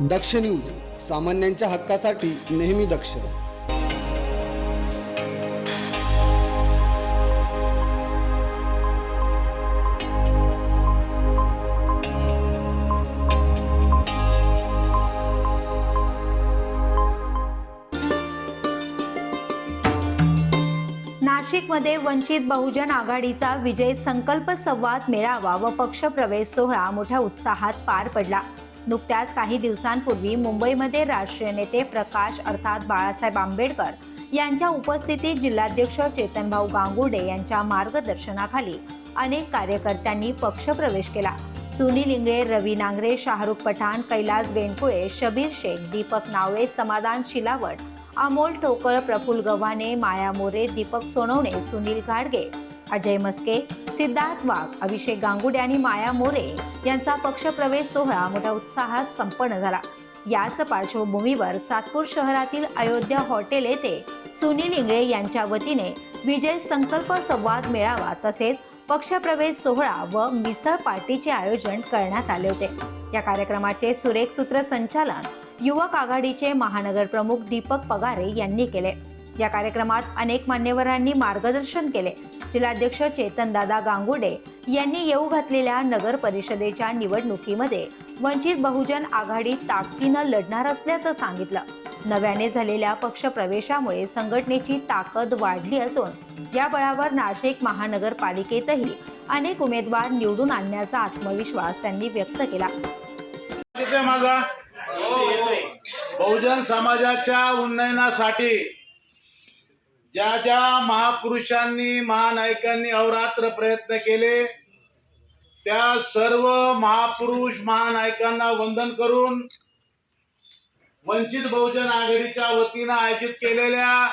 दक्ष news सामान्यांच्या हक्कासाठी नेहमी दक्ष. नाशिकमध्ये वंचित बहुजन आघाडीचा विजय संकल्प संवाद मेळावा व पक्षप्रवेश सोहळा मोठ्या उत्साहात पार पडला. नुकत्याच काही दिवसांपूर्वी मुंबईमध्ये राष्ट्रीय नेते प्रकाश अर्थात बाळासाहेब आंबेडकर यांच्या उपस्थितीत जिल्हाध्यक्ष चेतनभाऊ गांगुडे यांच्या मार्गदर्शनाखाली अनेक कार्यकर्त्यांनी पक्षप्रवेश केला. सुनील इंगळे रवी नांगरे शाहरुख पठाण कैलास बेनकुळे शबीर शेख दीपक नावे समाधान शिलावट अमोल ठोकळ प्रफुल गव्हाणे माया मोरे दीपक सोनवणे सुनील घाडगे अजय मस्के सिद्धार्थ वाघ अभिषेक गांगुडे आणि माया मोरे यांचा पक्षप्रवेश सोहळा मोठ्या उत्साहात संपन्न झाला. याच पार्श्वभूमीवर सातपूर शहरातील अयोध्या हॉटेल येथे सुनील इंगळे यांच्या वतीने विजय संकल्प संवाद मेळावा तसेच पक्षप्रवेश सोहळा व मिसळ पार्टीचे आयोजन करण्यात आले होते. या कार्यक्रमाचे सुरेख सूत्रसंचालन युवक आघाडीचे महानगर प्रमुख दीपक पगारे यांनी केले. या कार्यक्रमात अनेक मान्यवरांनी मार्गदर्शन केले. जिल्हाध्यक्ष चेतनदादा गांगुडे यांनी येऊ घातलेल्या नगर परिषदेच्या निवडणुकीमध्ये वंचित बहुजन आघाडी ताकदीनं लढणार असल्याचं सांगितलं. नव्याने झालेल्या पक्षप्रवेशामुळे संघटनेची ताकद वाढली असून या बळावर नाशिक महानगरपालिकेतही अनेक उमेदवार निवडून आणण्याचा आत्मविश्वास त्यांनी व्यक्त केला. माझा बहुजन समाजाच्या उन्नयनासाठी ज्या ज्या महापुरुषांनी महानायकांनी अवरात्र प्रयत्न केले त्या सर्व महापुरुष महानायकांना वंदन करून वंचित बहुजन आघाडीच्या वतीनं आयोजित केलेल्या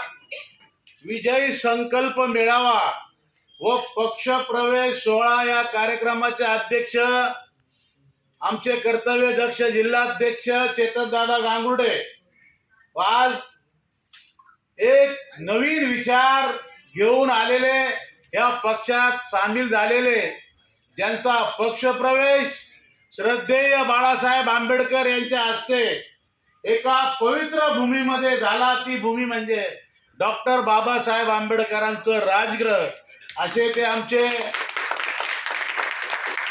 विजयी संकल्प मेळावा व पक्षप्रवेश सोहळा या कार्यक्रमाचे अध्यक्ष आमचे कर्तव्य दक्ष जिल्हाध्यक्ष चेतनदादा गांगुर्डे. गांगुडे आज एक नवीन विचार घेऊन आलेले या पक्षात सामील झालेले ज्यांचा पक्षप्रवेश श्रद्धेय बाळासाहेब आंबेडकर यांच्या हस्ते एका पवित्र भूमीमध्ये झाला. ती भूमी म्हणजे डॉक्टर बाबासाहेब आंबेडकरांचं राजगृह. असे ते आमचे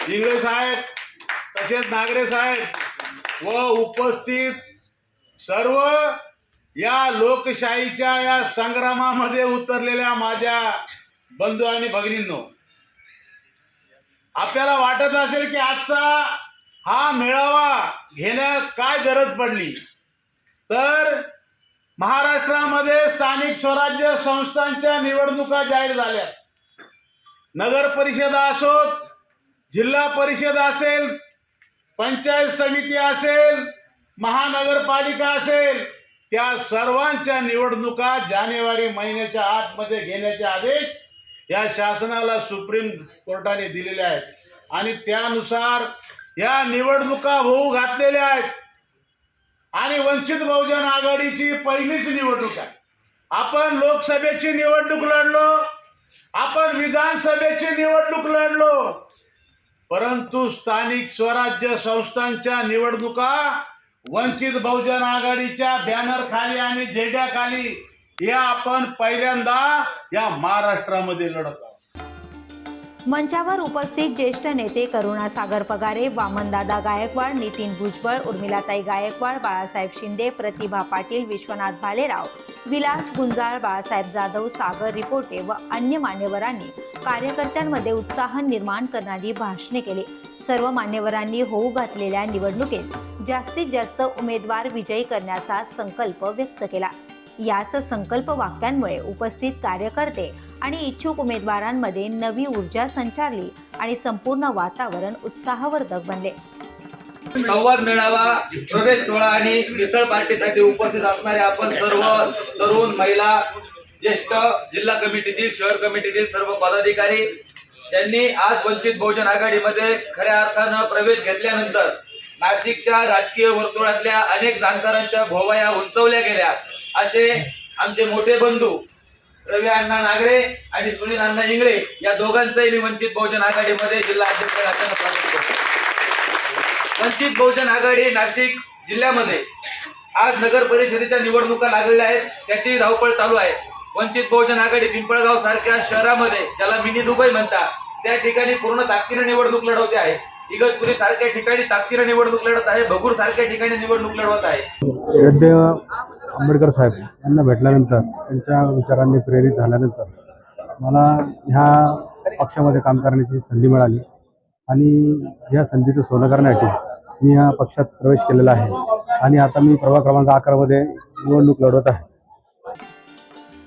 इंगळे साहेब तसेच नागरे साहेब व उपस्थित सर्व या लोकशाहीच्या या संग्रामामध्ये उतरलेल्या माझ्या बंधू आणि भगिनींनो आपल्याला वाटत असेल की आजचा हा मेळावा घेण्यात काय गरज पडली? तर महाराष्ट्रामध्ये स्थानिक स्वराज्य संस्थांच्या निवडणुका जाहीर झाल्या. नगर परिषदा असोत जिल्हा परिषद असेल पंचायत समिती असेल महानगरपालिका असेल त्या सर्वांच्या निवडणुका जानेवारी महिन्याच्या आतमध्ये घेण्याचे आदेश या शासनाला सुप्रीम कोर्टाने दिलेले आहेत. आणि त्यानुसार या निवडणुका होऊ घातलेल्या आहेत. आणि वंचित बहुजन आघाडीची पहिलीच निवडणूक आहे. आपण लोकसभेची निवडणूक लढलो आपण विधानसभेची निवडणूक लढलो परंतु स्थानिक स्वराज्य संस्थांच्या निवडणुका वंचित बहुजन आघाडीच्या बॅनर खाली आणि झेंड्याखाली या आपण पहिल्यांदा या महाराष्ट्रामध्ये लढत आहोत. मंचावर उपस्थित ज्येष्ठ नेते करुणा सागर पगारे वामनदादा गायकवाड नितीन भुजबळ उर्मिलाताई गायकवाड बाळासाहेब शिंदे प्रतिभा पाटील विश्वनाथ भालेराव विलास गुंजाळ बाळासाहेब जाधव सागर रिपोटे व अन्य मान्यवरांनी कार्यकर्त्यांमध्ये उत्साह निर्माण करणारी भाषणे केली. सर्व मान्यवरांनी होऊ घातलेल्या निवडणुकीत जास्तीत जास्त उमेदवार विजयी करण्याचा संकल्प व्यक्त केला. याच संकल्प वाक्यांमुळे उपस्थित कार्यकर्ते आणि इच्छुक उमेदवारांमध्ये नवी ऊर्जा संचारली आणि संपूर्ण वातावरण उत्साहवर्धक बनले. संवाद मेळावा प्रवेश सोहळा आणि मिसळ पार्टीसाठी उपस्थित असणारे आपण सर्व तरुण महिला ज्येष्ठ जिल्हा कमिटीतील शहर कमिटीतील सर्व पदाधिकारी ज्यांनी आज वंचित बहुजन आघाडीमध्ये खऱ्या अर्थानं प्रवेश घेतल्यानंतर नाशिकच्या राजकीय वर्तुळातल्या अनेक जाणकारांच्या भोवया उंचवल्या गेल्या. असे आमचे मोठे बंधू रवी अण्णा नागरे आणि सुनील अण्णा इंगळे या दोघांचंही मी वंचित बहुजन आघाडीमध्ये जिल्हा अध्यक्ष स्वागत करतो. वंचित बहुजन आघाडी नाशिक जिल्ह्यामध्ये आज नगर परिषदेच्या निवडणुका लागलेल्या आहेत. त्याची धावपळ चालू आहे. वंचित बहुजन आघाडी पिंपळगाव सारख्या शहरामध्ये ज्याला मिनी दुबई म्हणतात त्या ठिकाणी पूर्ण ताकदीने निवडणूक लढवते आहे. इगतपुरी सारख्या ठिकाणी ताकदीने निवडणूक लढत आहे भगूर सारख्या ठिकाणी निवडणूक लढवत आहे. श्रद्धेय आंबेडकर साहेब यांना भेटल्यानंतर त्यांच्या विचारांनी प्रेरित झाल्यानंतर मला ह्या पक्षामध्ये काम करण्याची संधी मिळाली. आणि ह्या संधीचं सोनं करण्यासाठी मी ह्या पक्षात प्रवेश केलेला आहे. आणि आता मी प्रभाग क्रमांक अकरामध्ये निवडणूक लढवत आहे.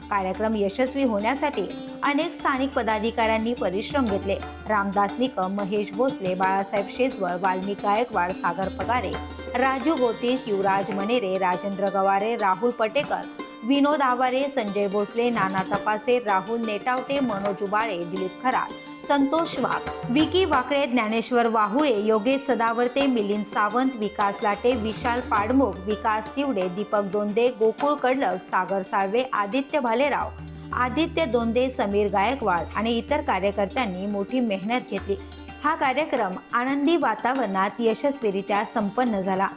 कार्यक्रम यशस्वी होण्यासाठी अनेक स्थानिक पदाधिकाऱ्यांनी परिश्रम घेतले. रामदास निकम महेश भोसले बाळासाहेब शेजवळ वाल्मी गायकवाड सागर पगारे राजू गोतीश युवराज मनेरे राजेंद्र गवारे राहुल पटेकर विनोद आवारे संजय भोसले नाना तपासे राहुल नेटावटे मनोज उबाळे दिलीप खरात. संतोष वाघ. विकी वाकळे ज्ञानेश्वर वाहुळे योगेश सदावर्ते मिलिंद सावंत विकास लाटे विशाल पाडमुख विकास तिवडे दीपक दोंदे गोकुळ कडलक सागर साळवे आदित्य भालेराव आदित्य दोंदे समीर गायकवाड आणि इतर कार्यकर्त्यांनी मोठी मेहनत घेतली. हा कार्यक्रम आनंदी वातावरणात यशस्वीरित्या संपन्न झाला.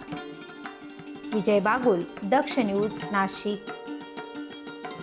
विजय बागुल दक्ष न्यूज नाशिक.